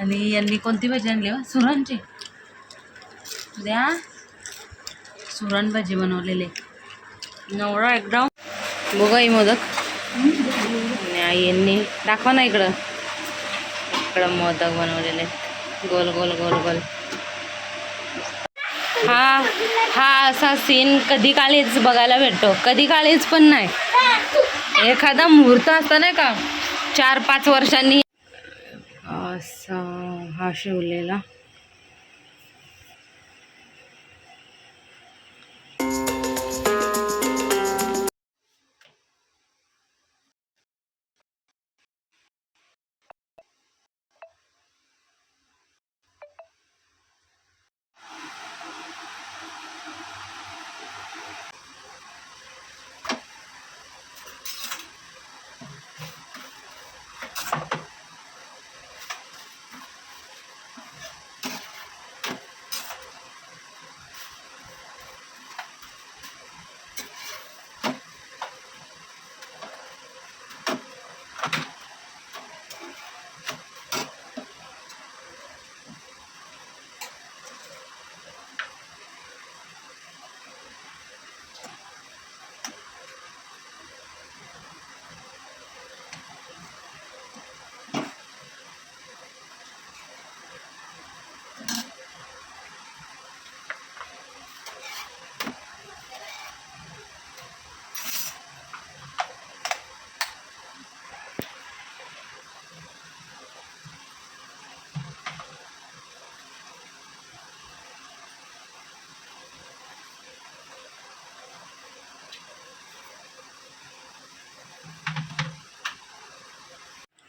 आणि यांनी कोणती भाजी आणली हो? सुरणची द्या. सुरण भाजी बनवलेली. नवरा एकदम. बघा ही मोदक. यांनी दाखवा ना इकडं. इकडं मोदक बनवलेले. गोल गोल गोल गोल. हा हा असा सीन कधी काळीच बघायला भेटतो. कधी काळीच पण नाही. एखादा मुहूर्त असता नाही का? चार पाच वर्षांनी असा हा शिवलेला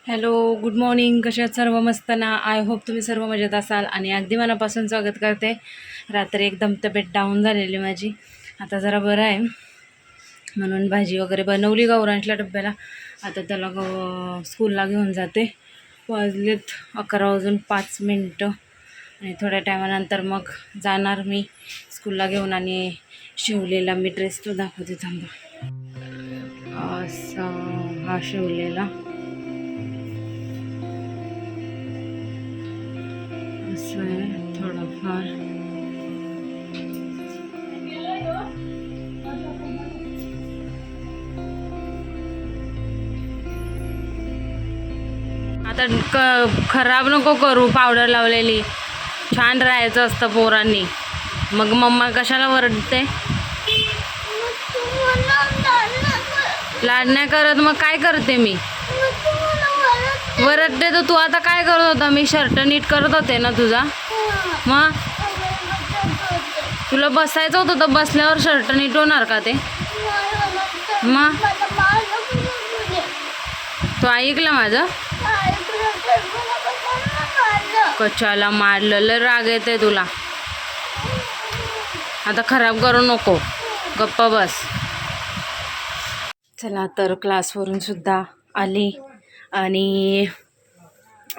हॅलो गुड मॉर्निंग. कसे आहात सर्व? मस्त ना? आय होप तुम्ही सर्व मजेत असाल आणि अगदी मनापासून स्वागत करते. रात्री एकदम तब्येत डाऊन झालेली माझी. आता जरा बरं आहे. म्हणून भाजी वगैरे बनवली गौरांशला डब्याला. आता त्याला ग स्कूलला घेऊन जाते. वाजलेत अकरा वाजून पाच मिनटं. आणि थोड्या टायमानंतर मग जाणार मी स्कूलला घेऊन आणि शिवलेला मी ड्रेस तो दाखवते थांबा. असा हा शिवलेला. आहे थोडंफार. आता क खराब नको करू पावडर लावलेली. छान राहायचं असतं पोरांनी. मग मम्मा कशाला वरडते? लाड नाही करत मग काय करते मी? वरडते तर तू. आता काय करत होता? मी शर्ट नीट करत होते ना तुझा. मग? तुला बसायचं होतं तर बसल्यावर शर्ट नीट होणार का ते? मग? तू ऐकलं माझं? कशाला मारलं? लय राग येते तुला. आता खराब करू नको. गप्पा बस. चला तर क्लासवरून सुद्धा आली. आणि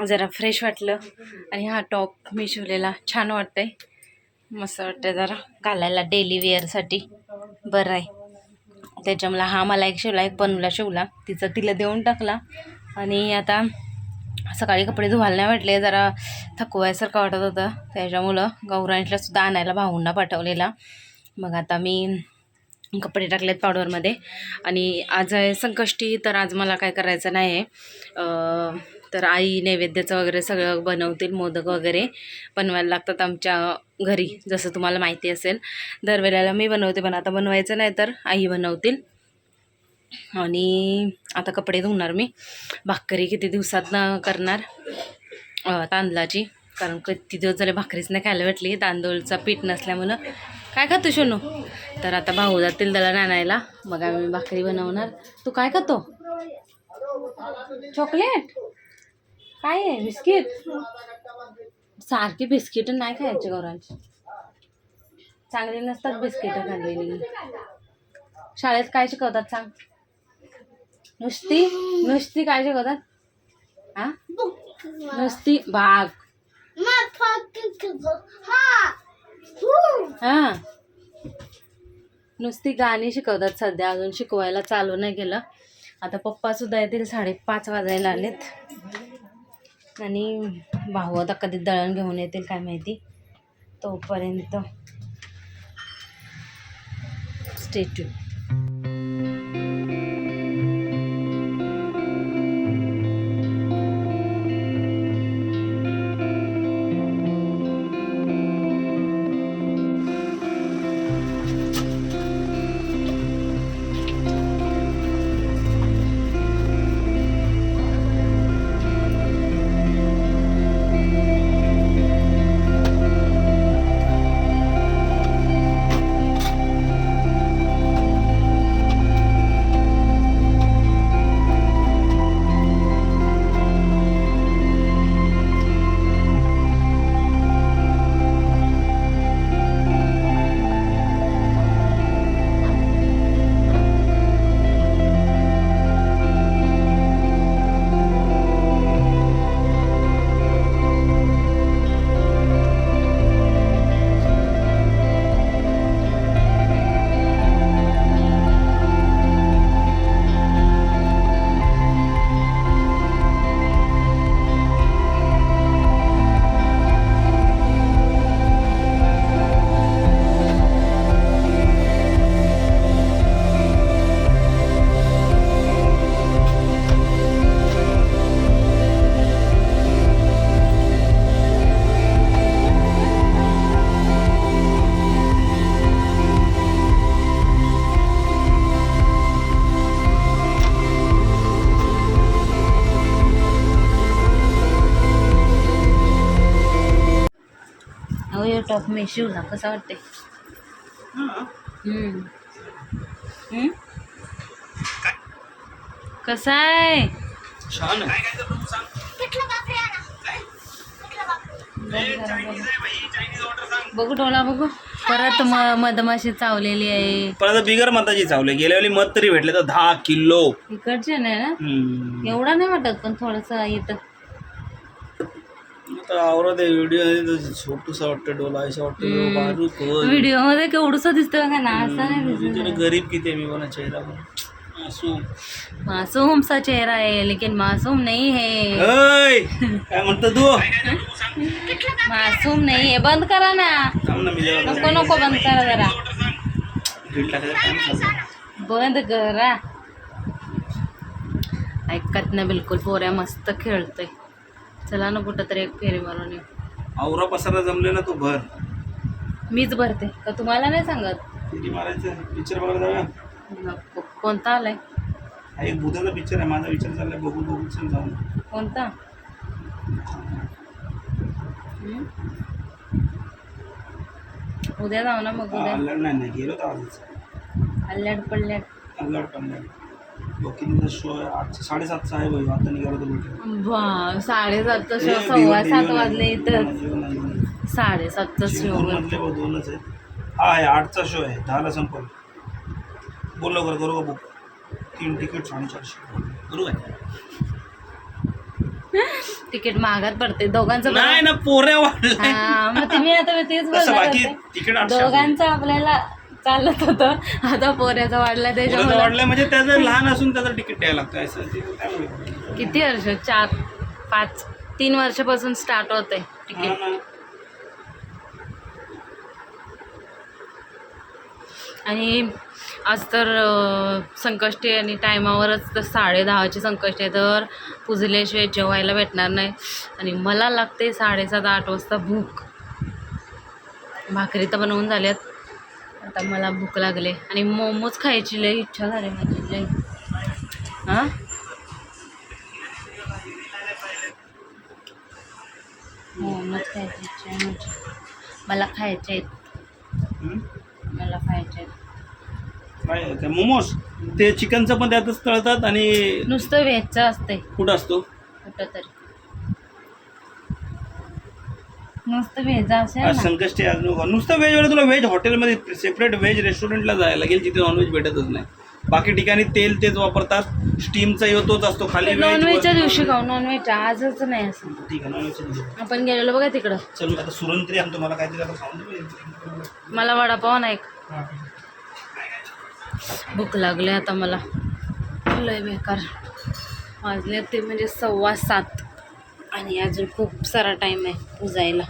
जरा फ्रेश वाटलं. आणि हा टॉप मी शिवलेला. छान वाटतंय. मस्त वाटतं जरा. घालायला डेली वेअरसाठी बरं आहे. त्याच्यामुळे हा मला एक शिवला एक बनवला शिवला. तिचा तिला देऊन टाकला. आणि आता सकाळी कपडे धुवायला नाही वाटले जरा थकवायसारखं वाटत होतं. त्याच्यामुळं गौरांशलासुद्धा आणायला भाऊंना पाठवलेला. मग आता मी कपडे टाकलेत पावडरमध्ये. आणि आज आहे संकष्टी तर आज मला काय करायचं नाही आहे. तर आई नैवेद्याचं वगैरे सगळं बनवतील मोदक वगैरे बनवायला लागतात आमच्या घरी जसं तुम्हाला माहिती असेल. दरवेळेला मी बनवते पण आता बनवायचं नाही तर आई बनवतील. आणि आता कपडे धुणार मी. भाकरी किती दिवसात करणार? तांदळाची. कारण किती दिवस झाले भाकरीच नाही खायला भेटली. तांदूळचा पीठ नसल्यामुळं काय खातो शोनू? तर आता भाऊ जातील दळण आणायला. मग आम्ही भाकरी बनवणार. तू काय खातो? चॉकलेट? काय आहे? बिस्किट? सारखी बिस्किट नाही खायची गौरांची चांगली नसतात बिस्किट खाल्लेली. शाळेत काय शिकवतात सांग? नुसती? नुसती काय शिकवतात? हा नुसती भाग. हा. नुसती गाणी शिकवतात सध्या अजून शिकवायला चालू नाही केलं. आता पप्पा सुद्धा येतील साडेपाच वाजायला आलेत. आणि भाऊ आता कधी दळण घेऊन येतील काय माहिती. तोपर्यंत स्टेट्यू अहो हे टॉप मी शिवला कसा वाटते हम्म. हम्म? कसा आहे? छान आहे. बघू डोला बघू. परत म मधमाशी चावलेली आहे. पण आता बिगर मताची चावले गेल्या वेळी मत तरी भेटले तर दहा किलो. इकडचे नाही ना. एवढा नाही वाटत पण थोडस येतं. आवरत आहे व्हिडिओ छोटूसा वाटतं डोला असं वाटतं बारीक होय. व्हिडिओ मध्ये केवढस दिसतं का ना असं नाही बिचारा गरीब किती आहे मी बना चेहरा पण असू मासूम सा चेहरा है लेकिन मासूम नहीं है। ऐ, काय म्हणतो तू मासूम नहीं है बंद करा ना। थांब ना मी जरा नको नको बंद करा जरा। दीड काम बंद करा। ऐकत ना बिलकुल पोऱ्या मस्त खेळतोय चला ना कुठं तरी एक फेरी मारून येऊ. आवरा पसारा जमले ना तू भर. मीच भरते. का तुम्हाला नाही सांगत? किती मारायचं पिक्चर बघायला जाऊया? नको. कोणता आलाय? हा एक भूताचा पिक्चर आहे. माझा विचार चाललाय बघू बघू चल जाऊन. कोणता? उद्या जाऊ ना मग उद्या. अल्लड नाही नाही गेलो तर आजच. अल्ल्याड पडल्याड अल्लड पल्लड वकीलचा शो आहे आठशे साडेसातचा आहे भाई आता निघालो तर भेटेल वा साडेसातचा शो सव्वा सात. वाजले इथं. साडेसातचा शो दोनच आहे हा आहे आठचा शो आहे. दहाला संपल. बोल लवकर करू का बुक तीन तिकीट साडेचारशे. करू काय? तिकीट महागात पडते. दोघांचं नाही ना पोऱ्या वाढल्या. हा मग तुम्ही आता तेच तसं बोलणार बाकी होते. तिकीट आठशे. दोघांचं आपल्याला चालत होतं. आता पोऱ्याचा वाढला त्याच्यामुळे वाढलं म्हणजे त्याचं लहान असून त्याचं तिकीट द्यायला लागतं असं ते त्यामुळे. किती वर्ष? चार पाच तीन वर्षापासून स्टार्ट होते हा तिकीट ना. आणि आज तर अं, संकष्टी आणि टायमावरच तर साडे दहाची संकष्टी आहे. तर पुजल्याशिवाय जेवायला भेटणार नाही. आणि मला लागते साडेसात आठ वाजता भूक. भाकरी तर बनवून झाल्यात. आता मला भूक लागले आणि मोमोज खायची लई इच्छा झाली माझी लई. हां? मोमोज खायची इच्छा आहे माझी. मला खायचे आहेत? मला खायचे आहेत. मोमोज? ते चिकनचं पण त्यातच तळतात आणि नुसतं व्हेजचं असते कुठं असतो? कुठं तरी. नुसतं व्हेज असेल आज ना. संकष्टी आज नको. नुसतं व्हेज वाला तुला व्हेज हॉटेलमध्ये सेपरेट व्हेज रेस्टॉरंटला जायला लागेल जिथे नॉनव्हेज भेटतच नाही. बाकी ठिकाणी तेल तेच वापरतात स्टीमचा येतोच असतो खाली veg नॉनव्हेजच्या वर- दिवशी खाऊ नॉनव्हेज आजच नाही असं. ठीक आहे नॉनव्हेजच्या दिवशी. आपण गेलेलो बघा तिकडं. चल मी आता सुरंत्री आणतो मला काहीतरी आता खाऊन. मला वडापाव नाही. हा. भूक लागली आता मला. लय बेकार. वाजले ते म्हणजे सव्वा सात. आणि अजून खूप सारा टाईम आहे पुजायला.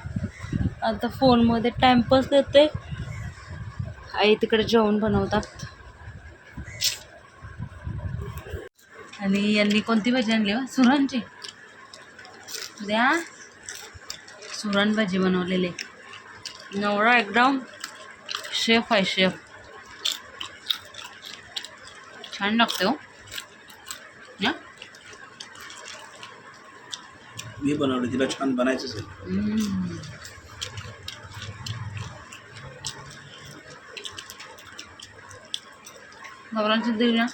आता फोनमध्ये टाईमपास करते आई तिकडे जेवण बनवतात. आणि यांनी कोणती भाजी आणली हो? सुरणची द्या. सुरण भाजी बनवलेली. नवरा एकदम शेफ आहे शेफ छान लागते हो. मी बनवलं तिला छान बनायचं असेल देऊ ना?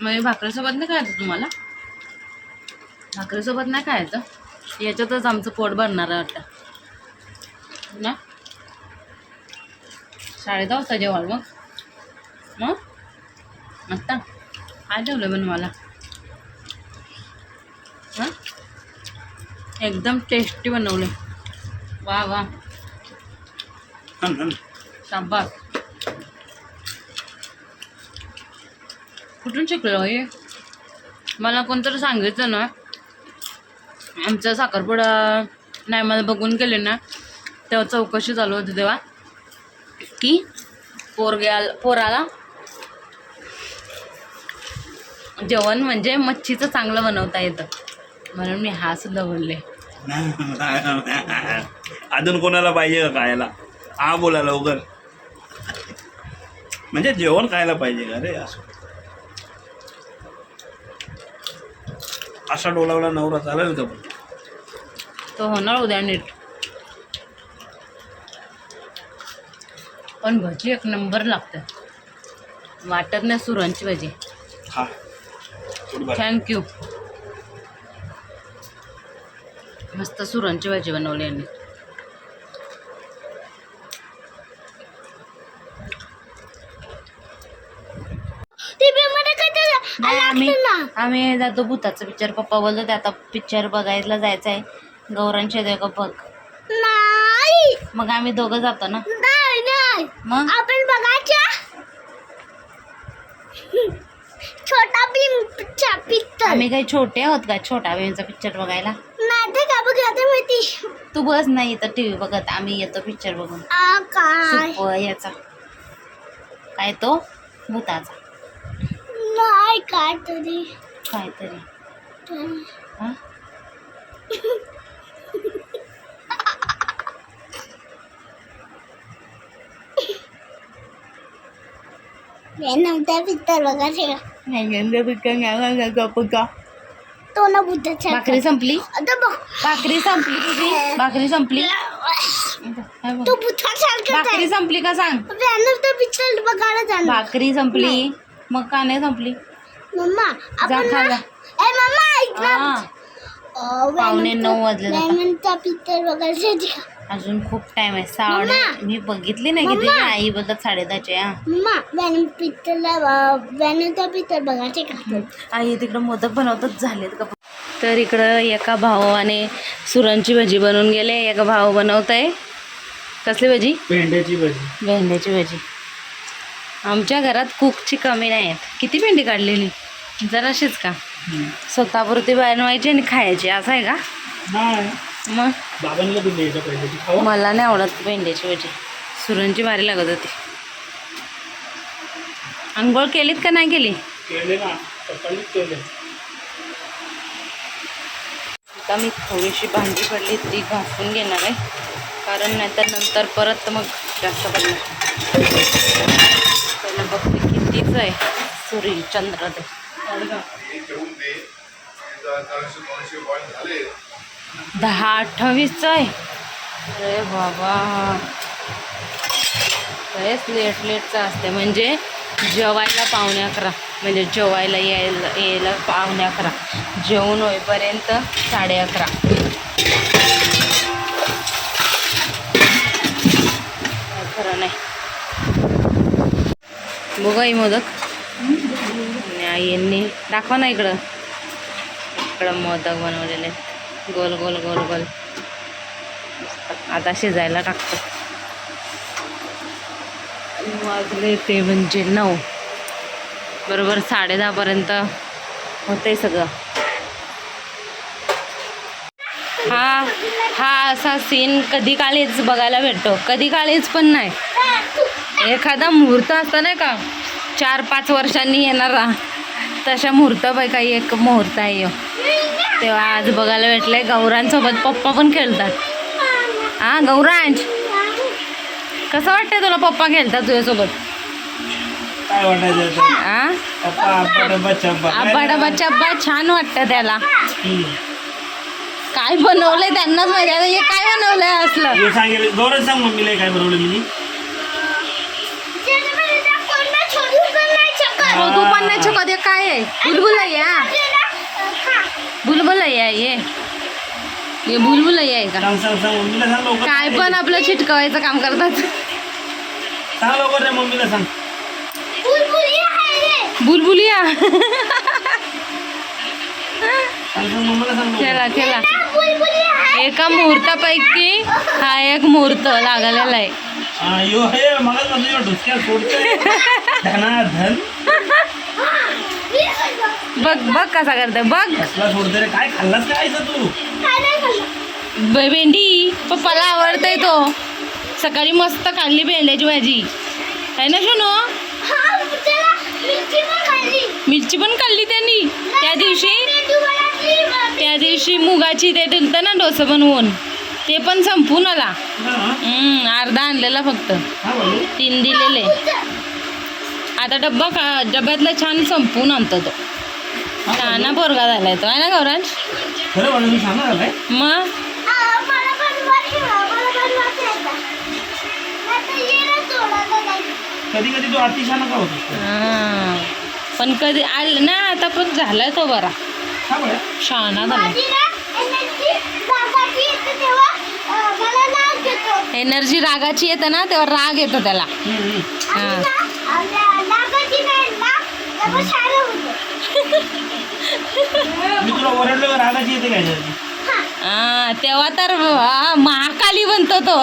म्हणजे भाकरीसोबत नाही खायचं तुम्हाला? भाकरीसोबत नाही खायचं? याच्यातच आमचं पोट भरणार आहे वाटतं. ना? शाळेत वाजता जेवाल मग? मग? आता काय ठेवलं पण मला? एकदम टेस्टी बनवले वा वा. शाबास कुठून शिकलो हे? मला कोणतरी सांगितलं ना. आमचा साखरपुडा नाही मला बघून गेले ना तेव्हा चौकशी चालू होती तेव्हा की पोरग्या पोराला जेवण म्हणजे मच्छीचं चांगलं बनवता येतं. म्हणून मी हा सुद्धा बोलले. अजून कोणाला पाहिजे का खायला? हा बोला लवकर. म्हणजे जेवण खायला पाहिजे का रे असं? असा डोलावला नवरा चालेल का पण तो होणार उद्या नीट. पण भजी एक नंबर लागते. वाटत नाही सुरांची भजी. हा. थँक्यू मस्त सुरांची भाजी बनवली यांनी. आम्ही आम्ही जातो भूताचं पिक्चर पप्पा बोलतो ते आता पिक्चर बघायला जायचं आहे गौरांच्या देव बघ. नाही. मग आम्ही दोघं जातो ना? नाही नाही. मग? आपण बघायच्या? छोटा भीमचा पित्तल आम्ही काही छोटे आहोत का? छोटा भीमचा पिक्चर बघायला? ते का बघायचं माहिती. तू बस नाही तर टी व्ही बघत आम्ही येतो पिक्चर बघून. आ काय? सुप याचा. काय तो? भूताचा. नाही काय तरी काहीतरी. हा? नव्हत्या पित्तल बघायचे. तो ना बुद्धाच्या भाकरी संपली? आता बघ. भाकरी संपली तुझी? भाकरी संपली? तो बुद्धासारखाच भाकरी संपली का सांग? नव्हतं पिक्चर बघायला जाणार भाकरी संपली. मग का नाही संपली? मम्मा जा आपण ना-. ए मम्मा ऐक ना. हा. अं, पावणे नऊ वाजले पिक्चर बघायला जायचे का? अजून खूप टाइम आहे. साडे. मी बघितली नाही की. आई बोलतात बघायचे का आई तिकडं मोदक बनवतच झालेत का तर इकडं एका भावाने सुरांची भाजी बनवून गेले. एका भाव बनवत आहे कसली भाजी? भेंड्याची भाजी. भेंड्याची भाजी. आमच्या घरात कुकची कमी नाही आहेत. किती भेंडी काढलेली? जराशीच का? स्वतःपुरती बनवायची आणि खायची. असं आहे का? नाही. मग? मला नाही आवडत भेंड्याची भाजी. सुरांची भारी लागत होती. आंघोळ केलीत का नाही केली? केले ना. सकाळीच केले. आता मी थोडीशी भांडी पडली ती घासून घेणार आहे. कारण नाहीतर नंतर परत मग जास्त पडणार पहिला बघते कितीच आहे. सूर्य चंद्र ते दहा अठ्ठावीसचं आहे. अरे बाबा. बरेच लेट लेटचं असते म्हणजे जेवायला पावणे अकरा. म्हणजे जेवायला यायला यायला पावणे अकरा. जेवण होईपर्यंत साडे अकरा. खरं नाही. बघा ही मोदक. आईंनी दाखवा ना इकडं. इकडं मोदक बनवलेले. गोल गोल गोल गोल. आता शिजायला टाकतो. वाजले ते म्हणजे नऊ. बरोबर साडे दहापर्यंत होते सगळं. हा हा असा सीन कधी काळीच बघायला भेटतो. कधी काळीच पण नाही. एखादा मुहूर्त असतो नाही का? चार पाच वर्षांनी येणारा. तशा मुहूर्तापैकी एक मुहूर्त आहे ह्यो. तेव्हा आज बघायला भेटलंय गौरांसोबत पप्पा पण खेळतात. हा गौरांश कसं वाटतंय तुला पप्पा खेळतात तुझ्यासोबत? हा डबा चब्बा छान वाटतं त्याला. काय बनवलंय त्यांनाच माहिती हे काय बनवलंय असलं? हे सांगेल गौरव सांग मम्मीला हे काय बनवलं मी हो तू पण नाही शकत हे काय आहे? बुलबुलैया बुलबुलैया आहे ये. हे बुलबुलैया आहे का? सांग सांग सांग मम्मीला सांग लवकर. काय पण आपलं चिटकवायचं काम करतात. सांग लवकर रे मम्मीला सांग. बुलबुलिया सांग सांग मम्मीला सांग लवकर. खेळा खेळा. एका मुहूर्तापैकी हा एक मुहूर्त लागलेला आहे. यो हे तुझ्या डोसक्यात सोडतोय धनाधन. बघ बघ कसा करतोय बघ. कसला सोडतोय रे काय खाल्लास काय तू ब- भेंडी. पप्पाला आवडतंय तो. सकाळी मस्त खाल्ली भेंड्याची भाजी. आहे ना शोनो? मिरची पण खाल्ली. त्यांनी? त्या दिवशी? त्या दिवशी मुगाची ते दिलतं ना डोसं बनवून. ते पण संपून आला हा, हम्म, अर्धा आणलेला फक्त. हा तीन दिलेले. आता डब्बा का डब्यातला छान संपून आणतो तो. छान पोरगा झालाय तो. आहे ना काय मग? कधी कधी तू अतिशा नका होतो हा. पण कधी आलं ना आता पण झालाय तो बरा. हा बरं? शहाणा झाला एनर्जी रागाची येते ना तेव्हा राग येतो त्याला? हा. तेव्हा तर महाकाली बनतो तो.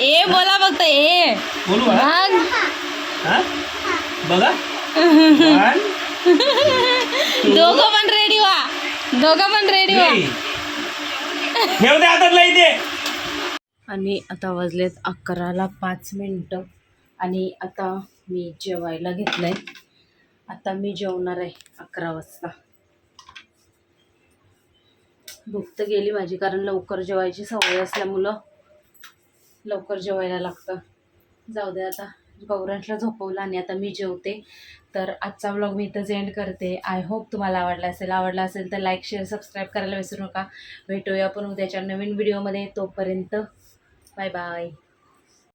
ए बोला फक्त ए. हा? बघा. One, दोघं पण रेडी व्हा. दोघं पण रेडी व्हा. three. ठेव दे आता लई दे. आणि आता वाजलेत अकराला पाच मिनटं. आणि आता मी जेवायला घेतलंय. आता मी जेवणार आहे अकरा वाजता. भूक तर गेली माझी कारण लवकर जेवायची सवय असल्यामुळं लवकर जेवायला लागतं. जाऊ दे आता. गौरांशला झोपवलं आणि आता मी जेवते. तर आजचा व्लॉग मी इथंच एंड करते. आय होप तुम्हाला आवडला असेल. आवडला असेल तर लाईक शेअर सबस्क्राईब करायला विसरू नका. भेटूया आपण उद्याच्या नवीन व्हिडिओमध्ये तोपर्यंत बाय बाय